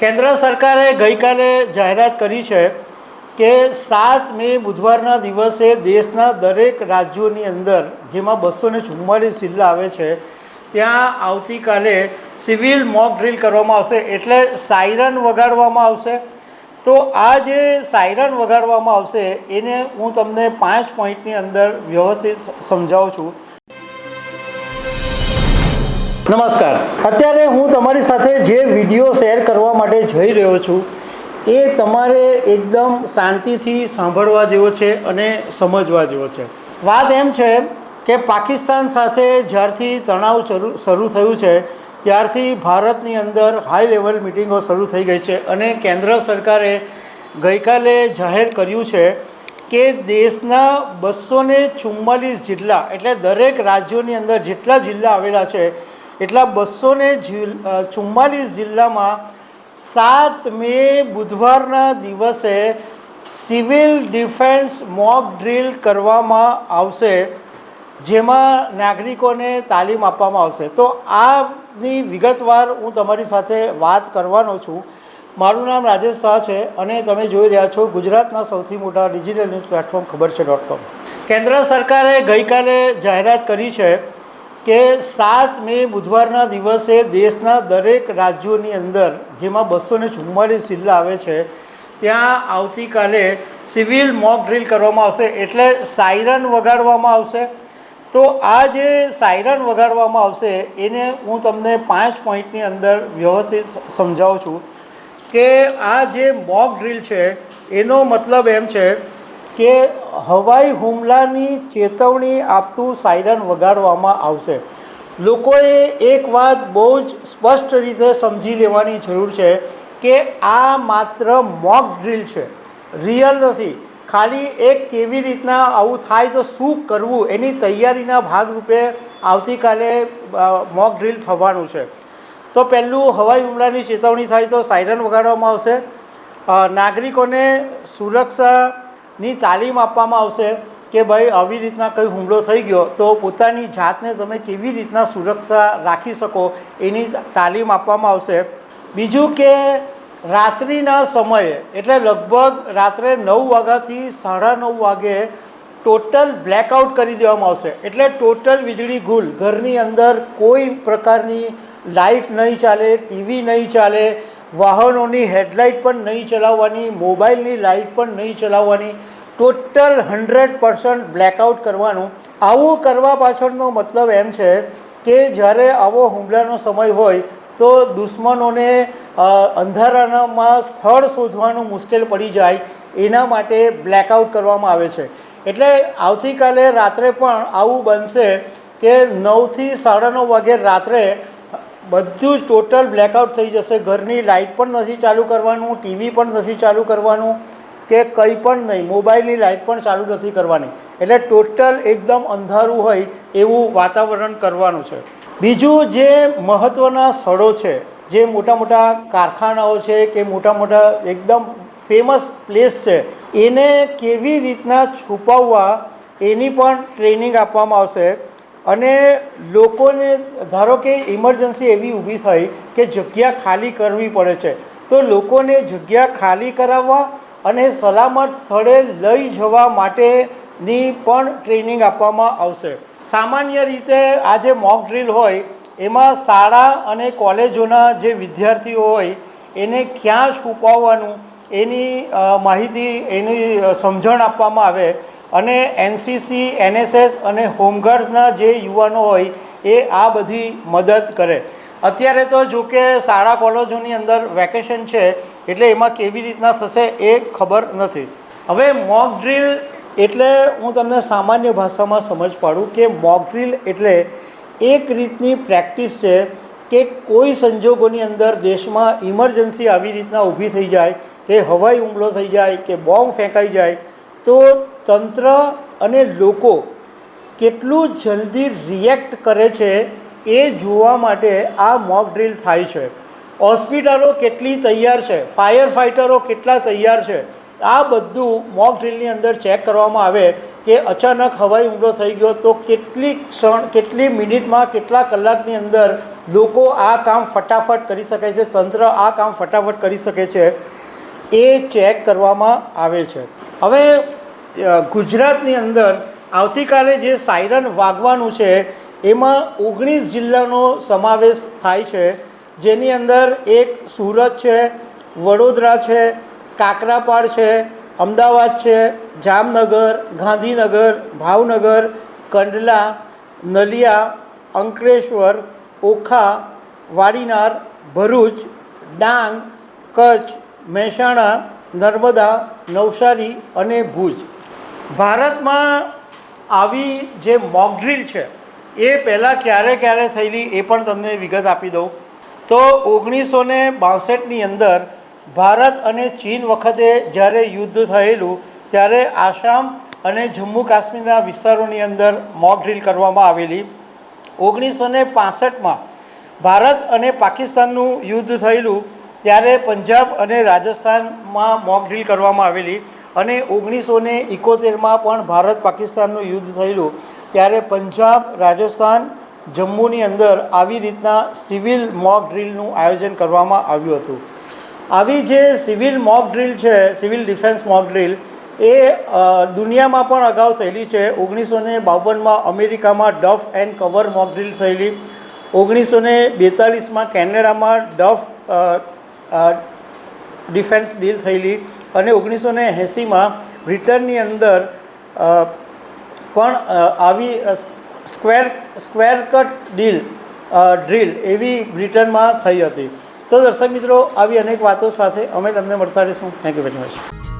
કેન્દ્ર સરકારે ગઈકાલે જાહેરાત કરી છે કે સાત મે બુધવારના દિવસે દેશના દરેક રાજ્યોની અંદર, જેમાં બસો ને ચુમ્માલીસ જિલ્લા આવે છે, ત્યાં આવતીકાલે સિવિલ મોક ડ્રીલ કરવામાં આવશે. એટલે સાયરન વગાડવામાં આવશે. તો આ જે સાયરન વગાડવામાં આવશે, એને હું તમને પાંચ પોઈન્ટની અંદર વ્યવસ્થિત સમજાવું છું. નમસ્કાર. અત્યારે હું તમારી સાથે જે વીડિયો શેર કરવા માટે જઈ રહ્યો છું, એ તમારે એકદમ શાંતિથી સાંભળવા જેવો છે અને સમજવા જેવો છે. વાત એમ છે કે પાકિસ્તાન સાથે જ્યારથી તણાવ શરૂ થયું છે, ત્યારથી ભારતની અંદર હાઈ લેવલ મિટિંગો શરૂ થઈ ગઈ છે અને કેન્દ્ર સરકારે ગઈકાલે જાહેર કર્યું છે કે દેશના બસો ને ચુમ્માલીસ જિલ્લા એટલે દરેક રાજ્યોની અંદર જેટલા જિલ્લા આવેલા છે એટલા બસો ને ચુમ્માલીસ જિલ્લામાં સાત મે બુધવારના દિવસે સિવિલ ડિફેન્સ મોક ડ્રીલ કરવામાં આવશે, જેમાં નાગરિકોને તાલીમ આપવામાં આવશે. તો આની વિગતવાર હું તમારી સાથે વાત કરવાનો છું. મારું નામ રાજેશ શાહ છે અને તમે જોઈ રહ્યા છો ગુજરાતના સૌથી મોટા ડિજિટલ ન્યૂઝ પ્લેટફોર્મ ખબર છે ડોટ કોમ. કેન્દ્ર સરકારે ગઈકાલે જાહેરાત કરી છે કે સાત મે બુધવારના દિવસે દેશના દરેક રાજ્યોની અંદર, જેમાં બસો ને ચુમ્માલીસ જિલ્લા આવે છે, ત્યાં આવતીકાલે સિવિલ મોક ડ્રિલ કરવામાં આવશે. એટલે સાયરન વગાડવામાં આવશે. તો આ જે સાયરન વગાડવામાં આવશે, એને હું તમને પાંચ પોઈન્ટની અંદર વ્યવસ્થિત સમજાવું છું કે આ જે મોક ડ્રિલ છે, એનો મતલબ એમ છે કે હવાઈ હુમલાની ચેતવણી આપતું સાયરન વગાડવામાં આવશે. લોકોએ એક વાત બહુ જ સ્પષ્ટ રીતે સમજી લેવાની જરૂર છે કે આ માત્ર મોક ડ્રીલ છે. રિયલ નથી. ખાલી એક કેવી રીતના આવું થાય તો શું કરવું એની તૈયારીના ભાગરૂપે આવતીકાલે મોક ડ્રીલ થવાનું છે. તો પહેલું હવાઈ હુમલાની ચેતવણી થાય તો સાયરન વગાડવામાં આવશે. નાગરિકોને સુરક્ષાની તાલીમ આપવામાં આવશે કે ભાઈ આવી રીતના કંઈ હુમલો થઈ ગયો, તો પોતાની જાતને તમે કેવી રીતના સુરક્ષા રાખી શકો એની તાલીમ આપવામાં આવશે. બીજું કે રાત્રિના સમયે, એટલે લગભગ રાત્રે નવ વાગ્યાથી સાડા નવ વાગે ટોટલ બ્લેકઆઉટ કરી દેવામાં આવશે. એટલે ટોટલ વીજળી ગુલ ઘરની અંદર કોઈ પ્રકારની લાઇટ નહીં ચાલે, ટીવી નહીં ચાલે વાહનોની હેડલાઇટ પણ નહીં ચલાવવાની મોબાઈલની લાઇટ પણ નહીં ચલાવવાની, ટોટલ હંડ્રેડ પર્સન્ટ બ્લેકઆઉટ કરવાનું. આવું કરવા પાછળનો મતલબ એમ છે કે જ્યારે આવો હુમલાનો સમય હોય, તો દુશ્મનોને અંધારામાં સ્થળ શોધવાનું મુશ્કેલ પડી જાય, એના માટે બ્લેકઆઉટ કરવામાં આવે છે. એટલે આવતીકાલે રાત્રે પણ આવું બનશે કે નવથી સાડા નવ વાગે રાત્રે બધું જ ટોટલ બ્લેકઆઉટ થઈ જશે. ઘરની લાઇટ પણ નથી ચાલુ કરવાનું ટીવી પણ નથી ચાલુ કરવાનું, કે કંઈ પણ નહીં. મોબાઈલની લાઇટ પણ ચાલુ નથી કરવાની. એટલે ટોટલ એકદમ અંધારું હોય એવું વાતાવરણ કરવાનું છે. બીજું જે મહત્ત્વના સ્થળો છે, જે મોટા મોટા કારખાનાઓ છે, કે મોટા મોટા એકદમ ફેમસ પ્લેસ છે, એને કેવી રીતના છુપાવવા એની પણ ટ્રેનિંગ આપવામાં આવશે. અને લોકોને, ધારો કે ઇમરજન્સી એવી ઊભી થઈ કે જગ્યા ખાલી કરવી પડે છે, તો લોકોને જગ્યા ખાલી કરાવવા અને સલામત સ્થળે લઈ જવા માટેની પણ ટ્રેનિંગ આપવામાં આવશે. સામાન્ય રીતે આ જે મોક ડ્રીલ હોય, એમાં શાળા અને કોલેજોના જે વિદ્યાર્થીઓ હોય, એને ક્યાં છુપાવવાનું, એની માહિતી, એની સમજણ આપવામાં આવે અને એનસીસી, એનએસએસ અને હોમગાર્ડ્સના જે યુવાનો હોય એ આ બધી મદદ કરે. અત્યારે તો જો કે શાળા કોલેજોની અંદર વેકેશન છે, એટલે એમાં કેવી રીતના થશે એ ખબર નથી. હવે મોક ડ્રીલ એટલે હું તમને સામાન્ય ભાષામાં સમજ પાડું કે મોક ડ્રીલ એટલે એક રીતની પ્રેક્ટિસ છે કે કોઈ સંજોગોની અંદર દેશમાં ઇમરજન્સી આવી રીતના ઊભી થઈ જાય, કે હવાઈ હુમલો થઈ જાય, કે બોમ્બ ફેંકાઈ જાય તો તંત્ર અને લોકો કેટલું જલ્દી રિએક્ટ કરે છે એ જોવા માટે આ મોક ડ્રીલ થાય છે. હોસ્પિટલો કેટલી તૈયાર છે? ફાયર ફાઇટરો કેટલા તૈયાર છે? આ બધું મોક ડ્રીલની અંદર ચેક કરવામાં આવે કે અચાનક હવાઈ હુમલો થઈ ગયો તો કેટલી ક્ષણ, કેટલી મિનિટમાં, કેટલા કલાકની અંદર લોકો આ કામ ફટાફટ કરી શકે છે? તંત્ર આ કામ ફટાફટ કરી શકે છે? એ ચેક કરવામાં આવે છે. હવે ગુજરાતની અંદર આવતીકાલે જે સાયરન વાગવાનું છે, એમાં ઓગણીસ જિલ્લાનો સમાવેશ થાય છે. જેની અંદર એક સુરત છે, વડોદરા છે, કાકરાપાડ છે, અમદાવાદ છે, જામનગર, ગાંધીનગર, ભાવનગર, કંડલા, નલિયા, અંકલેશ્વર, ઓખા, વાડીનાર, ભરૂચ, ડાંગ, કચ્છ, મહેસાણા, નર્મદા, નવસારી અને ભુજ. ભારતમાં આવી જે મોક ડ્રીલ છે, એ પહેલાં ક્યારે ક્યારે થયેલી એ પણ તમને વિગત આપી દઉં. તો ઓગણીસો ને બાસઠની અંદર ભારત અને ચીન વખતે જ્યારે યુદ્ધ થયેલું, ત્યારે આસામ અને જમ્મુ કાશ્મીરના વિસ્તારોની અંદર મોક ડ્રીલ કરવામાં આવેલી. ઓગણીસો ને પાસઠમાં ભારત અને પાકિસ્તાનનું યુદ્ધ થયેલું, ત્યારે પંજાબ અને રાજસ્થાનમાં મોક ડ્રીલ કરવામાં આવેલી. અને ઓગણીસો ને ઇકોતેરમાં પણ ભારત પાકિસ્તાનનું યુદ્ધ થયેલું, ત્યારે પંજાબ, રાજસ્થાન, જમ્મુની અંદર આવી રીતના સિવિલ મોક ડ્રીલનું આયોજન કરવામાં આવ્યું હતું. આવી જે સિવિલ મોક ડ્રીલ છે, સિવિલ ડિફેન્સ મોક ડ્રિલ, એ દુનિયામાં પણ અગાઉ થયેલી છે. ઓગણીસો ને બાવનમાં અમેરિકામાં duck and cover mock drill થયેલી. ઓગણીસો ને બેતાલીસમાં કેનેડામાં ડફ ડિફેન્સ ડીલ થયેલી. અને ઓગણીસો ને એંસીમાં બ્રિટનની અંદર પણ આવી square square cut deal drill એવી બ્રિટનમાં થઈ હતી. તો દર્શક મિત્રો, આવી અનેક વાતો સાથે અમે તમને મળતા રહીશું. Thank you very much